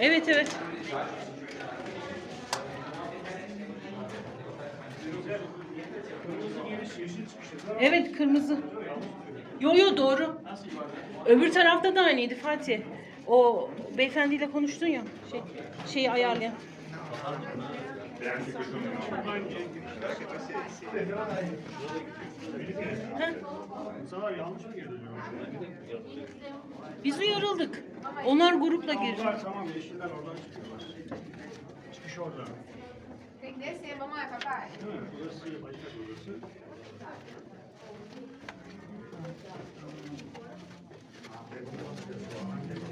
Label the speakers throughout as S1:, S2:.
S1: Evet evet. Evet kırmızı. Yo yo doğru. Öbür tarafta da aynıydı Fatih. O beyefendiyle konuştun ya. Şey, şeyi ayarlayan.
S2: Acaba?
S1: biz uyarıldık. Onlar grupla.
S2: Onlar tamam yeşiller oradan çıkıyorlar. Çıkış orada.
S3: Tem que descer, vamos lá, papai.
S2: Değil mi? Burası başka burası.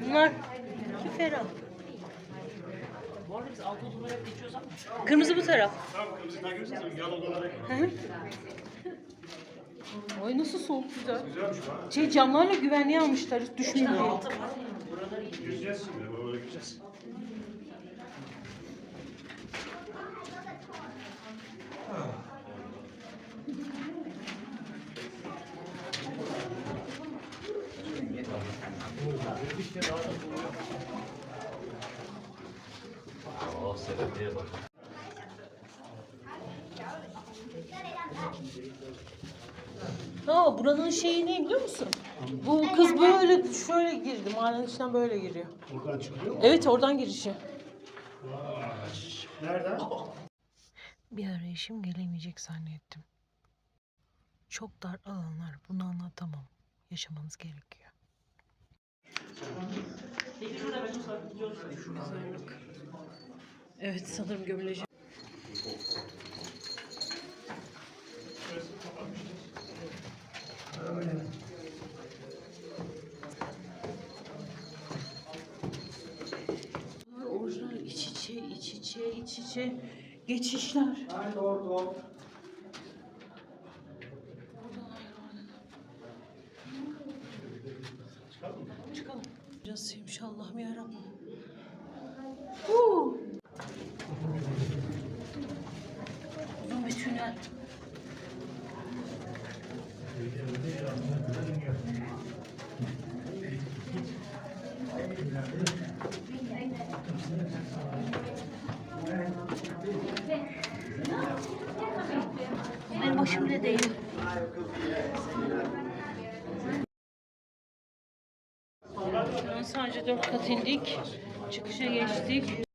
S1: Bunlar ferah. Kırmızı bu taraf.
S2: Tamam kırmızı takip. Yan odalara git.
S1: Hı hı. Ay nasıl soğuk güzel.
S2: Güzelmiş ha.
S1: Şey camlarla güvenliğe almışlar düşmeyeyim diye.
S2: Gireceğiz şimdi. Böyle gideceğiz.
S1: Ha buranın şeyi ne biliyor musun? Bu kız böyle şöyle girdi. Mahallenin içinden böyle giriyor.
S2: Buradan çıkıyor mu?
S1: Evet oradan girişi.
S2: Nereden?
S4: Bir ara eşim gelemeyecek zannettim. Çok dar alanlar bunu anlatamam. Yaşamanız gerekiyor.
S1: Evet sanırım gömüleci. Orijinal iç içe, iç içe, iç içe geçişler. Çıkalım. Casıymış Allah'ım yarabbim. Huu. Uzun bir tünel. Başım bile değil. Sadece dört kat indik. Çıkışa geçtik.